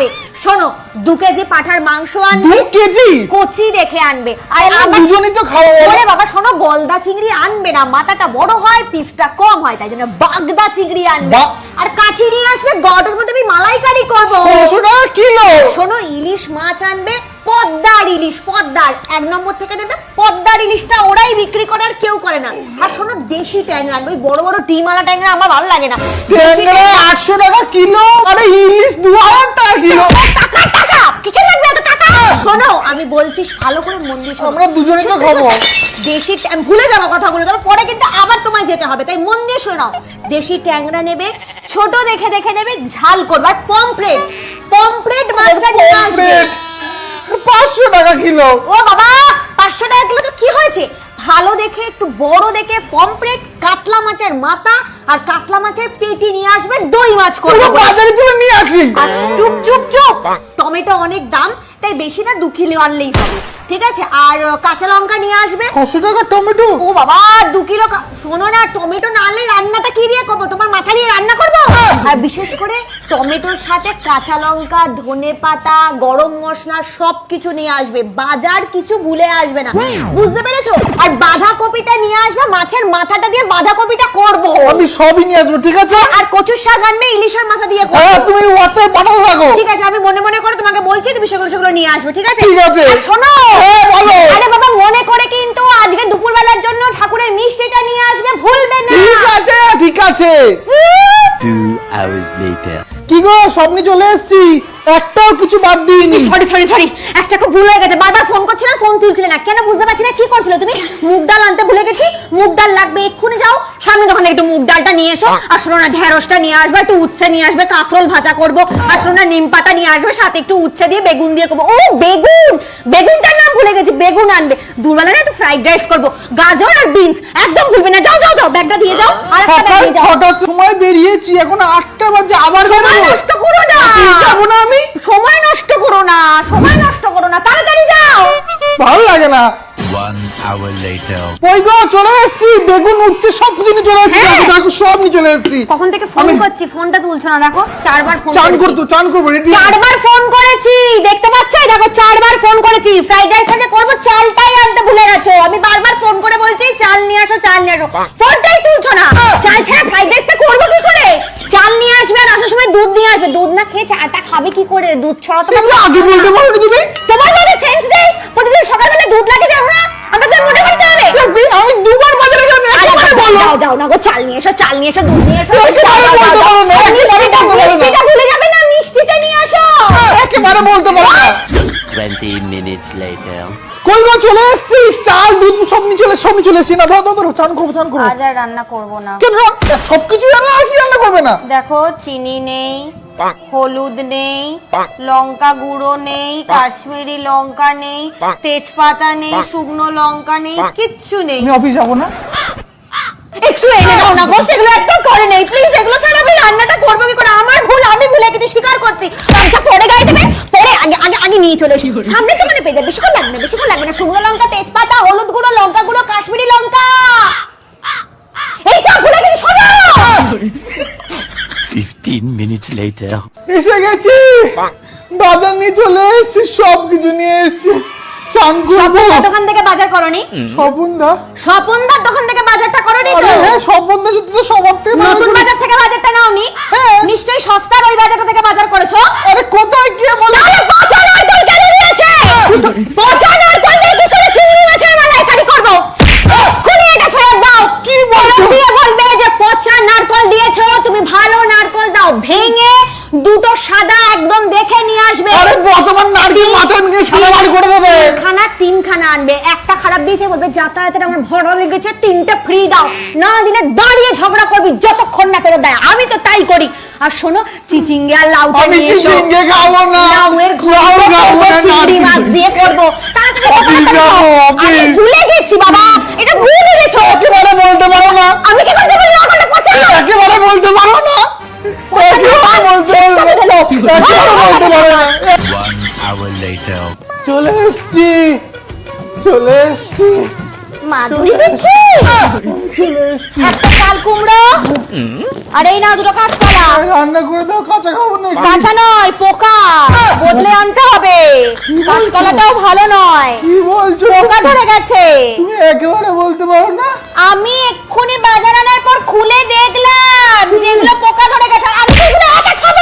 খাবে শোনো দু কেজি পাঠার মাংস আনবে দু কেজি? কচি দেখে আনবে। আর আমরা দুজনেই তো খাওয়া বলো। ওরে বাবা শোনো গলদা চিংড়ি আনবে না মাথাটা বড় হয় পিসটা কম হয় তাই জন্য বাগদা চিংড়ি আনবে। আর কাঠি নিয়ে আসবে গটার মধ্যে আমি মালাইকারি করব। শোনো কিলো। শোনো ইলিশ মাছ আনবে পদ্মার ইলিশ পদ্মার। এক নম্বর থেকে নেবে পদ্মার ইলিশটা ওরাই বিক্রি করে আর কেউ করে না। আর শোনো দেশি ট্যাংরা ওই বড় বড় ডিমালা ট্যাংরা আমার ভালো লাগে না। ট্যাংরা আটশো টাকা কিলো আরে ইলিশ দু হাজার টাকা কিলো। টাকা টাকা! কিসের লাগবে এত টাকা? শোনো আমি বলছি ভালো করে মন দিয়ে শোনো। আমরা দুজনেই তো খাব। দেশি ভুলে যাব কথাগুলো তারপর পরে কিন্তু আবার তোমায় যেতে হবে তাই মন দিয়ে শোনাও দেশি ট্যাংরা নেবে ছোট দেখে দেখে নেবে ঝাল করবে। আর পমফ্রেট পমফ্রেট মাছটা নিয়ে আসবে। পাঁচশো টাকা কিলো। ও বাবা পাঁচশো টাকা কিলো তো কি হয়েছে? ভালো দেখে একটু বড় দেখে কাতলা মাছের মাথা আর কাতলা মাছের পেটি নিয়ে আসবে দই মাছ করবে বাজারে নিয়ে আসি চুপ চুপ চুপ। টমেটো অনেক দাম তাই বেশি না দু কিলো আনলেই হবে। ঠিক আছে? আর কাঁচা লঙ্কা নিয়ে আসবে। ছশো টাকা টমেটো। ও বাবা দু কিলো শোনো না টমেটো না আনলে রান্নাটা কি দিয়ে করব? তোমার মাথা দিয়ে রান্না করব? আর বিশেষ করে টমেটোর সাথে কাঁচা লঙ্কা ধনে পাতা গরম মশলা সব কিছু নিয়ে আসবে। বাজার কিছু ভুলে আসবে না। বুঝতে পেরেছ? আর বাঁধাকপিটা নিয়ে আসবে মাছের মাথাটা দিয়ে বাঁধাকপিটা করব। আমি সবই নিয়ে আসব ঠিক আছে? আর কচুর শাক আনবে ইলিশের মাথা দিয়ে করব। হ্যাঁ তুমি হোয়াটসঅ্যাপ পাঠাতে থাকো। ঠিক আছে আমি মনে মনে করে তোমাকে বলছি তুমি সেগুলো সেগুলো নিয়ে আসবে ঠিক আছে? ঠিক আছে। আর শোনো। হ্যাঁ, বলো। আরে বাবা মনে করে কিন্তু আজকে দুপুরবেলার জন্য ঠাকুরের মিষ্টিটা নিয়ে আসবে ভুলবে না। ঠিক আছে ঠিক আছে। Two hours later. কি গো স্বপ্নে চলে এসেছি একটাও কিছু বাদ দিইনি। সরি সরি সরি একটা খুব ভুল হয়ে গেছে। বারবার ফোন করছিলাম ফোন তুলছিলে না। কেন বুঝতে পারছি না কি করছিলে তুমি? মুগ ডাল আনতে ভুলে গেছি। মুগ ডাল লাগবে এক্ষুনি যাও। সামনে দোকান থেকে একটু মুগ ডালটা নিয়ে এসো। আর শোনো না ঢেঁড়সটা নিয়ে আসবে একটু উচ্ছে নিয়ে আসবে কাঁকরোল ভাজা করব। আর শোনো না নিম পাতা নিয়ে আসবে সাথে একটু উচ্ছে দিয়ে বেগুন দিয়ে করব। ও বেগুন! বেগুনটার নাম ভুলে গেছি। বেগুন আনবে। দুবেলা না একটু ফ্রাইড রাইস করব। গাজর আর বিনস একদম ভুলবে না। যাও যাও যাও। ব্যাগটা দিয়ে যাও। আর একটা ব্যাগ দিয়ে যাও। ছটার সময় বেরিয়েছি। এখন আটটা বাজে। আবার বেরোবো। নষ্ট করো না। যাব না আমি। সময় নষ্ট করো না সময় নষ্ট করো না তাড়াতাড়ি যাও। ভালো লাগে না। One hour later. ওই গো চলে এসেছি। বেগুন উঠছে সব কিছু নিয়ে চলে এসেছি। হ্যাঁ। দেখো, দেখো সব নিয়ে চলে এসেছি। কখন থেকে ফোন আমি- করছি? ফোনটা তুলছো না দেখো চারবার ফোন চান করতো চান করব রেডি চারবার ফোন করেছি দেখতে পাচ্ছ? দেখো চারবার ফোন করেছি। ফ্রাইড করব চালটাই আনতে ভুলে গেছো। আমি বারবার ফোন করে বলছি চাল নিয়ে আসো চাল নিয়ে আসো। ফোনটাই তুলছো না। চাল ছাড়া ফ্রাইড রাইসটা করব কি করে চাল নিয়ে আসবে আর আসার সময় দুধ নিয়ে খেয়ে চাটা খাবে কি করে? দুধ ছড়া তো আগে বলতে পারো তুমি? তোমার মধ্যে সেন্স নেই? প্রতিদিন সকালবেলা দুধ লাগে যাও না আমাকে মনে করতে হবে। আমি দুবার বাজারে গেলাম একেবারে বলো। যাও যাও না গো চাল নিয়ে এসো চাল নিয়ে এসো দুধ নিয়ে এসো। মিষ্টিটা- বলতে পারো না। মিষ্টিটা ভুলে যাবে না মিষ্টিটা নিয়ে আসো একেবারে বলতে পারো না। Twenty minutes later. কই গো চলে এসেছি। চাল দুধ সব নিয়ে চলে সব নিয়ে চলে এসেছি। না ধরো ধরো, চান করব চান করব। আজ আর রান্না করব না। কেন? সব কিছু রান্না আর কি রান্না করবে না? দেখো চিনি নেই হলুদ নেই লঙ্কা গুঁড়ো নেই কাশ্মীরি লঙ্কা নেই তেজপাতা নেই শুকনো লঙ্কা নেই কিচ্ছু নেই। আমি অফিস যাব না? একটু এনে দাও না গো সেগুলো একদম করে নেই। প্লিজ এগুলো ছাড়া আমি রান্নাটা করব কি করে? আমার ভুল আমি ভুলে গেছি স্বীকার করছি। গামছা পরে গায়ে দেবে পরে আগে আগে আগে নিয়ে চলে এসি। সামনে তো মানে পেয়ে যাবে বেশিক্ষণ লাগবে না বেশিক্ষণ লাগবে না শুকনো লঙ্কা তেজপাতা হলুদ গুঁড়ো লঙ্কা গুঁড়ো কাশ্মীরি লঙ্কা এই চা ভুলে গেছি শোনো Fifteen minutes later. এসে গেছি। বাজার নিয়ে চলে এসেছি সব কিছু নিয়ে এসেছি। চান করব। দোকান থেকে বাজার করনি? স্বপন দা স্বপনদার দোকান থেকে বাজারটা করনি তো? হ্যাঁ স্বপন দা যদি তো সবার থেকে নতুন বাজার থেকে বাজারটা নাওনি? হ্যাঁ। নিশ্চয়ই সস্তার ওই বাজারটা থেকে বাজার করেছ? আরে কোথায় গিয়ে বলো? তাহলে পচা নারকেল কেন নিয়েছে পচা নারকেল দিয়ে কি করে চিংড়ি মাছের মালাইকারি করব? এক্ষুনি এটা ফেরত দাও। কি বলছো? দিয়ে বলবে যে পচা নারকেল দিয়েছ তুমি ভালো নারকেল দাও ভেঙে দুটো সাদা একদম দেখে নিয়ে আসবে। আরে বর্তমান নারকেল মাথায় নিয়ে সাদা বাড়ি করে দেবে। খানা তিনখানা আনবে। একটা খারাপ দিয়েছে বলবে যাতায়াতের আমার ভরা লেগেছে তিনটে ফ্রি দাও। না দিলে দাঁড়িয়ে ঝগড়া করবি যতক্ষণ না ফেরত দেয়। আমি তো তাই করি। আর শোনো চিচিঙ্গে আর লাউটা আমি নিয়ে এসো। চিচিঙ্গে খাব না। লাউয়ের না, চিংড়ি মাছ দিয়ে করব। তাড়াতাড়ি চলে এসছি। চলে এসছি। মাধুরী দীক্ষিত চলে এসছি। একটা চাল কুমড়ো। আর এই না দুটো কাঁচকলা রান্না করে দাও কাঁচা খাব না কাঁচা নয় পোকা। বদলে আনতে হবে। কাঁচকলাটাও ভালো নয়। কি বলছো? পোকা ধরে গেছে। তুমি একেবারে বলতে পারো না? আমি এক্ষুনি বাজার আনার পর খুলে দেখলাম যেগুলো পোকা ধরে গেছে আমি তো এগুলো একা খাব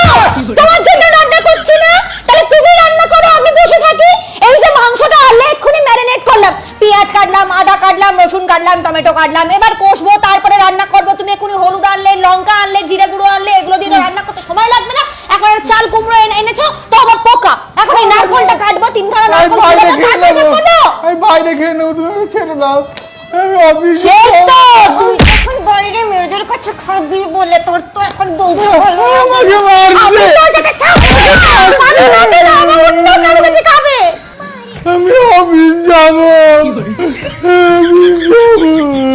তোমার জন্য রান্না করছি না তাহলে তুমি রান্না করো আমি বসে থাকি এই যে মাংসটা আনলে এক্ষুনি ম্যারিনেট করলাম পেঁয়াজ কাটলাম আদা কাটলাম রসুন কাটলাম টমেটো কাটলাম। এবার কষবো তারপরে রান্না করব। তুমি এক্ষুনি হলুদ আনলে লঙ্কা আনলে জিরে গুঁড়ো আনলে এগুলো দিয়ে তো রান্না করতে সময় লাগবে না। এখন চাল কুমড়ো এনে- এনেছো তো আবার পোকা। এখন এই নারকলটা কাটবো তিনখানা আমি নারকল আমি বাইরে খেয়ে নেব তুমি ছেড়ে দাও। আমি অফিসে সে তো তুই যখন বাইরে মেয়েদের কাছে খাবি বলে তোর তো এখন বলতে হলো আমাকে মারছে। আমি তোর সাথে 啊，不说我。